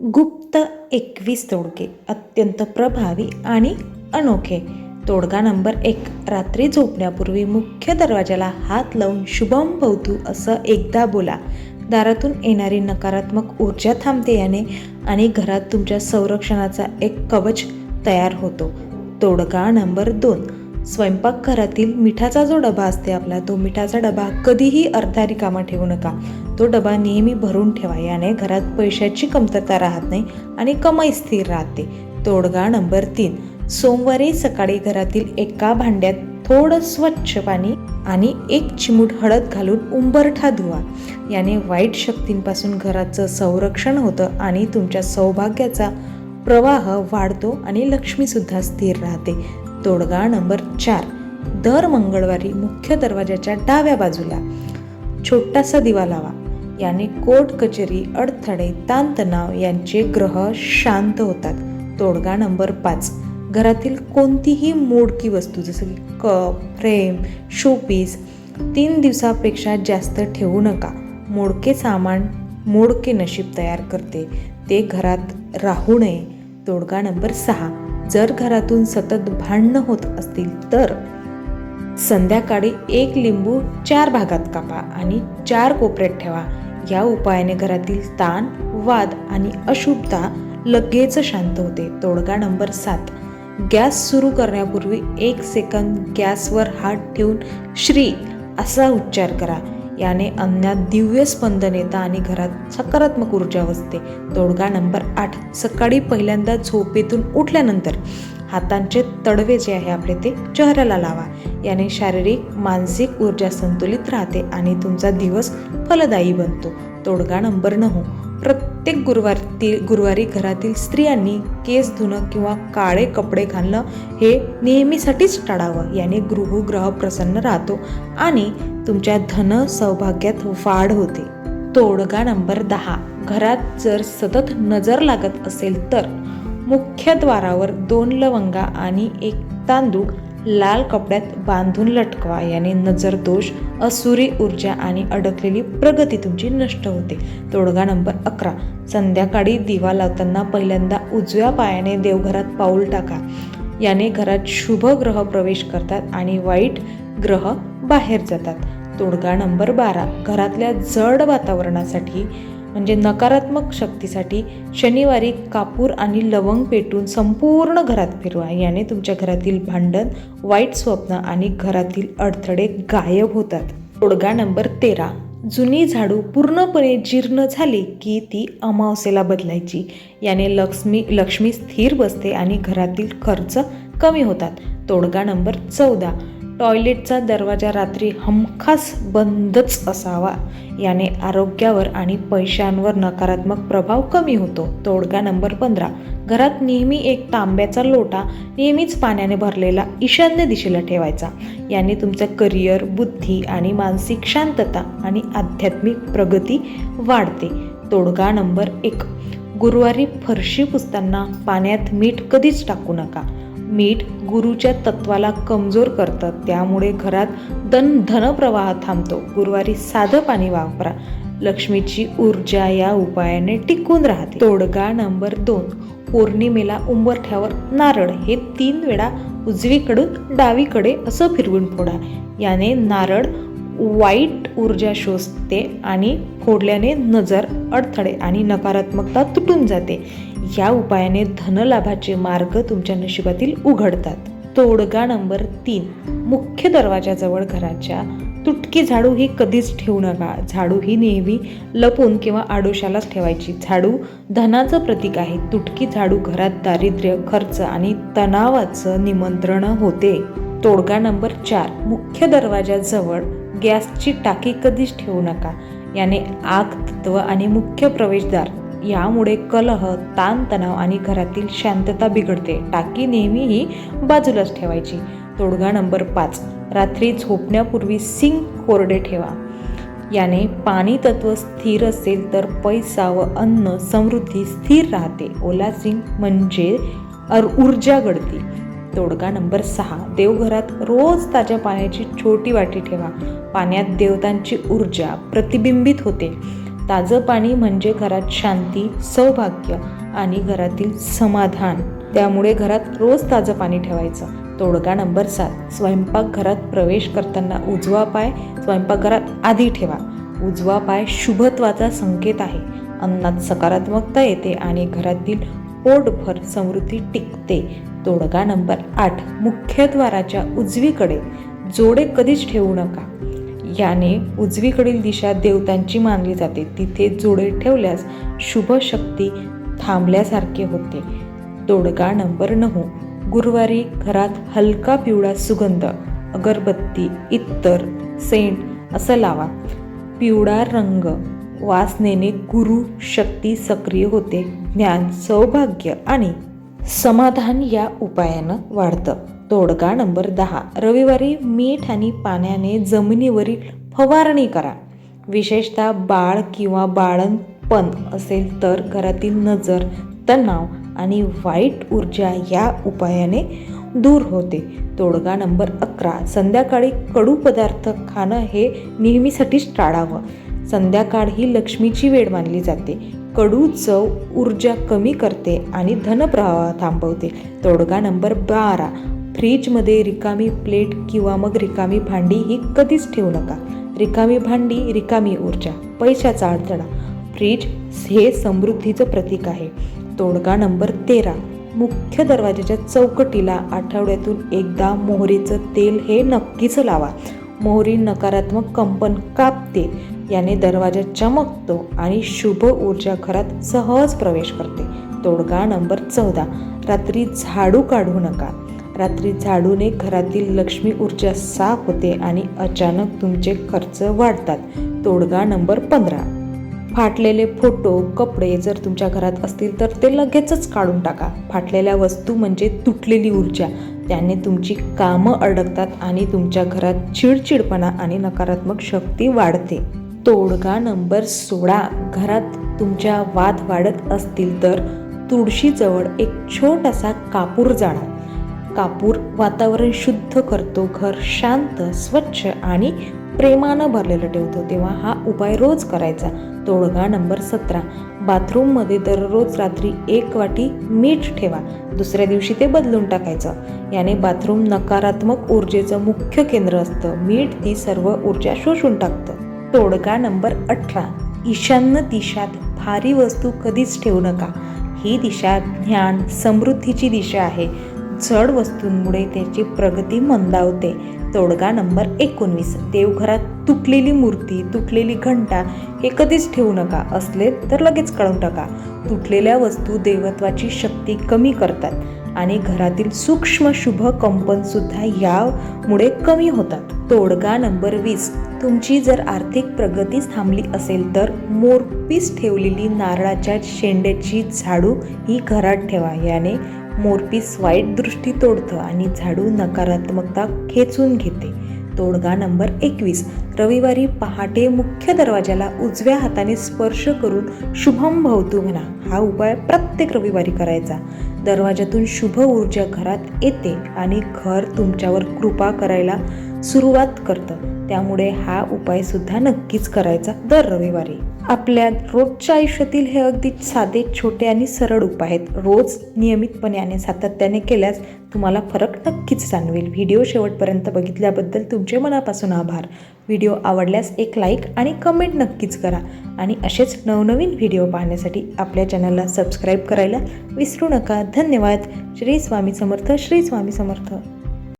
गुप्त एकवीस तोडगे अत्यंत प्रभावी आणि अनोखे. तोडगा नंबर एक रात्री झोपण्यापूर्वी मुख्य दरवाजाला हात लावून शुभम भवतू असं एकदा बोला. दारातून येणारी नकारात्मक ऊर्जा थांबते याने आणि घरात तुमच्या संरक्षणाचा एक कवच तयार होतो. तोडगा नंबर दोन स्वयंपाकघरातील मिठाचा जो डबा असते आपला तो मिठाचा डबा कधीही अर्धा रिकामा ठेवू नका. तो डबा नेहमी भरून ठेवा. याने घरात पैशाची कमतरता राहत नाही आणि कमाई स्थिर राहते. तोडगा नंबर तीन. सोमवारी सकाळी घरातील एका भांड्यात थोडं स्वच्छ पाणी आणि एक चिमूट हळद घालून उंबरठा धुवा. याने वाईट शक्तींपासून घराचं संरक्षण होतं आणि तुमच्या सौभाग्याचा प्रवाह वाढतो आणि लक्ष्मीसुद्धा स्थिर राहते. तोडगा नंबर चार. दर मंगळवारी मुख्य दरवाजाच्या डाव्या बाजूला छोटासा दिवा लावा. याने कोर्ट कचेरी अडथळे ताणतणाव यांचे ग्रह शांत होतात. तोडगा नंबर पाच. घरातील कोणतीही मोडकी वस्तू जसं की कप फ्रेम शोपीस तीन दिवसापेक्षा जास्त ठेवू नका. मोडके सामान मोडके नशीब तयार करते. ते घरात राहू नये. तोडगा नंबर सहा. जर घरातून सतत भांडणं होत असतील तर संध्याकाळी एक लिंबू चार भागात कापा आणि चार कोपऱ्यात ठेवा. या उपायाने घरातील ताण वाद आणि अशुभता लगेच शांत होते. तोडगा नंबर सात. गॅस सुरू करण्यापूर्वी एक सेकंद गॅसवर हात ठेवून श्री असा उच्चार करा. याने अन्नात दिव्य स्पंदन येतं आणि घरात सकारात्मक ऊर्जा वसते. तोडगा नंबर आठ. सकाळी पहिल्यांदा झोपेतून उठल्यानंतर हातांचे तडवे जे आहे आपले ते चेहऱ्याला लावा. याने शारीरिक मानसिक ऊर्जा संतुलित राहते आणि तुमचा दिवस फलदायी बनतो. तोडगा नंबर नऊ. प्रत्येक गुरुवारतील गुरुवारी घरातील स्त्रियांनी केस धुणं किंवा काळे कपडे घालणं हे नेहमीसाठीच टाळावं. याने गृहग्रह प्रसन्न राहतो आणि तुमच्या धन सौभाग्यात वाढ होते. तोडगा नंबर दहा. घरात जर सतत नजर लागत असेल तर मुख्य द्वारावर दोन लवंगा आणि एक तांदूळ लाल कपड्यात बांधून लटकवा. याने नजर दोष असुरी ऊर्जा आणि अडकलेली प्रगती तुमची नष्ट होते. तोडगा नंबर अकरा. संध्याकाळी दिवा लावताना पहिल्यांदा उजव्या पायाने देवघरात पाऊल टाका. याने घरात शुभ ग्रह प्रवेश करतात आणि वाईट ग्रह बाहेर जातात. तोडगा नंबर बारा. घरातल्या जड वातावरणासाठी म्हणजे नकारात्मक शक्तीसाठी शनिवारी कापूर आणि लवंग पेटून संपूर्ण घरात फिरवा. याने तुमच्या घरातील भांडण वाईट स्वप्न आणि घरातील अडथळे गायब होतात. तोडगा नंबर तेरा. जुनी झाडू पूर्णपणे जीर्ण झाली की ती अमावस्येला बदलायची. याने लक्ष्मी लक्ष्मी स्थिर बसते आणि घरातील खर्च कमी होतात. तोडगा नंबर चौदा. टॉयलेटचा दरवाजा रात्री हमखास बंदच असावा. याने आरोग्यावर आणि पैशांवर नकारात्मक प्रभाव कमी होतो. तोडगा नंबर पंधरा. घरात नेहमी एक तांब्याचा लोटा नेहमीच पाण्याने भरलेला ईशान्य दिशेला ठेवायचा. याने तुमचं करिअर बुद्धी आणि मानसिक शांतता आणि आध्यात्मिक प्रगती वाढते. तोडगा नंबर एक. गुरुवारी फरशी पुसताना पाण्यात मीठ कधीच टाकू नका. मीठ गुरुच्या तत्वाला कमजोर करतं त्यामुळे घरात धन धनप्रवाह थांबतो. गुरुवारी साधं पाणी वापरा. लक्ष्मीची ऊर्जा या उपायाने टिकून राहते. तोडगा नंबर दोन. पौर्णिमेला उंबरठ्यावर नारळ. हे तीन वेळा उजवीकडून डावीकडे असं फिरवून फोडा. याने नारळ वाईट ऊर्जा शोषते आणि फोडल्याने नजर अडथळे आणि नकारात्मकता तुटून जाते. या उपायाने धनलाभाचे मार्ग तुमच्या नशिबातील उघडतात. तोडगा नंबर तीन. मुख्य दरवाजाजवळ घराच्या तुटकी झाडू ही कधीच ठेवू नका. झाडू ही नेहमी लपून किंवा आडोशालाच ठेवायची. झाडू धनाचं प्रतीक आहे. तुटकी झाडू घरात दारिद्र्य खर्च आणि तणावाचं निमंत्रण होते. तोडगा नंबर चार. मुख्य दरवाजाजवळ गॅसची टाकी कधीच ठेवू नका. याने आग तत्व आणि मुख्य प्रवेशद्वार यामुळे कलह ताणतणाव आणि घरातील शांतता बिघडते. टाकी नेहमीही बाजूलाच ठेवायची. तोडगा नंबर पाच. रात्री झोपण्यापूर्वी सिंक कोरडे ठेवा. याने पाणी तत्व स्थिर असेल तर पैसा व अन्न समृद्धी स्थिर राहते. ओला सिंक म्हणजे अर ऊर्जा गळती. तोडगा नंबर सहा. देवघरात रोज ताज्या पाण्याची छोटी वाटी ठेवा. पाण्यात देवतांची ऊर्जा प्रतिबिंबित होते. ताजं पाणी म्हणजे घरात शांती सौभाग्य आणि घरातील समाधान. त्यामुळे घरात रोज ताजं पाणी ठेवायचं. तोडगा नंबर सात. स्वयंपाकघरात प्रवेश करताना उजवा पाय स्वयंपाकघरात आधी ठेवा. उजवा पाय शुभत्वाचा संकेत आहे. अन्नात सकारात्मकता येते आणि घरातील पोटभर समृद्धी टिकते. तोडगा नंबर आठ. मुख्यद्वाराच्या उजवीकडे. जोडे कधीच ठेवू नका. याने उजवीकडील दिशा देवतांची मानली जाते. तिथे जोडे ठेवल्यास शुभ शक्ती थांबल्यासारखे होते. तोडगा नंबर नऊ. गुरुवारी घरात हलका पिवळा सुगंध अगरबत्ती इत्तर सेंट असं लावा. पिवळा रंग वासनेने गुरु शक्ती सक्रिय होते. ज्ञान सौभाग्य आणि समाधान या उपायानं वाढतं. तोडगा नंबर दहा. रविवारी मीठ आणि पाण्याने जमिनीवरील फवारणी करा. विशेषतः बाळ किंवा बाळणपण असेल तर घरातील नजर तणाव आणि वाईट ऊर्जा या उपायाने दूर होते. तोडगा नंबर अकरा. संध्याकाळी कडू पदार्थ खाणं हे नेहमीसाठीच टाळावं. संध्याकाळ ही लक्ष्मीची वेळ मानली जाते. कडू चव ऊर्जा कमी करते आणि धनप्रवाह थांबवते. तोडगा नंबर बारा. फ्रीजमध्ये रिकामी प्लेट किंवा मग रिकामी भांडी ही कधीच ठेवू नका. रिकामी भांडी रिकामी ऊर्जा पैशाचा अडथळा. फ्रीज हे समृद्धीचं प्रतीक आहे. तोडगा नंबर तेरा. मुख्य दरवाजाच्या चौकटीला आठवड्यातून एकदा मोहरीचं तेल हे नक्कीच लावा. मोहरी नकारात्मक कंपन कापते. याने दरवाजा चमकतो आणि शुभ ऊर्जा घरात सहज प्रवेश करते. तोडगा नंबर चौदा. रात्री झाडू काढू नका. रात्री झाडूने घरातील लक्ष्मी ऊर्जा साफ होते आणि अचानक तुमचे खर्च वाढतात. तोडगा नंबर पंधरा. फाटलेले फोटो कपडे जर तुमच्या घरात असतील तर ते लगेचच काढून टाका. फाटलेल्या वस्तू म्हणजे तुटलेली ऊर्जा. त्याने तुमची कामं अडकतात आणि तुमच्या घरात चिडचिडपणा आणि नकारात्मक शक्ती वाढते. तोडगा नंबर सोळा. घरात तुमच्या वाद वाढत असतील तर तुळशीजवळ एक छोटासा कापूर जाळा. कापूर वातावरण शुद्ध करतो घर शांत स्वच्छ आणि प्रेमानं भरलेलं ठेवतो. तेव्हा हा उपाय रोज करायचा. तोडगा नंबर सतरा. बाथरूममध्ये दररोज रात्री एक वाटी मीठ ठेवा. दुसऱ्या दिवशी ते बदलून टाकायचं. याने बाथरूम नकारात्मक ऊर्जेचं मुख्य केंद्र असतं. मीठ ती सर्व ऊर्जा शोषून टाकतं. तोडगा नंबर अठरा. ईशान्य दिशात भारी वस्तू कधीच ठेवू नका. ही दिशा ज्ञान समृद्धीची दिशा आहे. जड वस्तूंमुळे त्याची प्रगती मंदावते. तोडगा नंबर एकोणवीस. देवघरात तुटलेली मूर्ती तुटलेली घंटा हे कधीच ठेवू नका. असले तर लगेच कळवू टाका. तुटलेल्या वस्तू देवत्वाची शक्ती कमी करतात आणि घरातील सूक्ष्म शुभ कंपनसुद्धा यामुळे कमी होतात. तोडगा नंबर वीस. तुमची जर आर्थिक प्रगती थांबली असेल तर मोरपीस ठेवलेली नारळाच्या शेंड्याची झाडू ही घरात ठेवा. याने मोरपीस वाईट दृष्टी तोडतं आणि झाडू नकारात्मकता खेचून घेते. तोडगा नंबर एकवीस. रविवारी पहाटे मुख्य दरवाजाला उजव्या हाताने स्पर्श करून शुभम भवतू म्हणा हा उपाय प्रत्येक रविवारी करायचा. दरवाजातून शुभ ऊर्जा घरात येते आणि घर तुमच्यावर कृपा करायला सुरुवात करतं. त्यामुळे हा उपाय सुद्धा नक्कीच करायचा दर रविवारी. आपल्या रोजच्या आयुष्यातील हे अगदी साधे छोटे आणि सरळ उपाय आहेत. रोज नियमितपणे आणि सातत्याने केल्यास तुम्हाला फरक नक्कीच जाणवेल. व्हिडिओ शेवटपर्यंत बघितल्याबद्दल तुमचे मनापासून आभार. व्हिडिओ आवडल्यास एक लाईक आणि कमेंट नक्कीच करा आणि असेच नवनवीन व्हिडिओ पाहण्यासाठी आपल्या चॅनलला सबस्क्राईब करायला विसरू नका. धन्यवाद. श्री स्वामी समर्थ श्री स्वामी समर्थ.